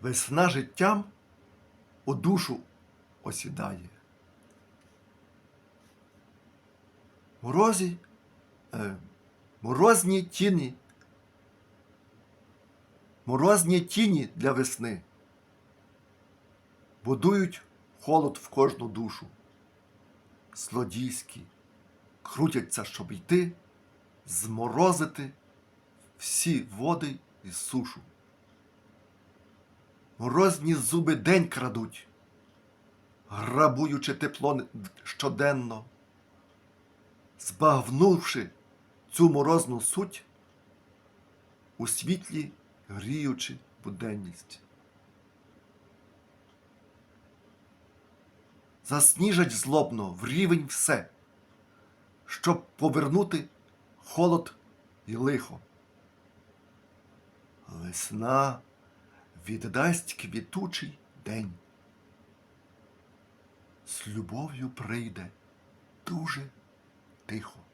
Весна життям у душу осідає. Морозі, е, морозні тіні, морозні тіні для весни будують холод в кожну душу. Злодійські крутяться, щоб йти, зморозити всі води і сушу. Морозні зуби день крадуть, грабуючи тепло щоденно, збагнувши цю морозну суть, у світлі гріючи буденність. Засніжать злобно в рівень все, щоб повернути холод і лихо. Весна віддасть квітучий день. З любов'ю прийде дуже тихо.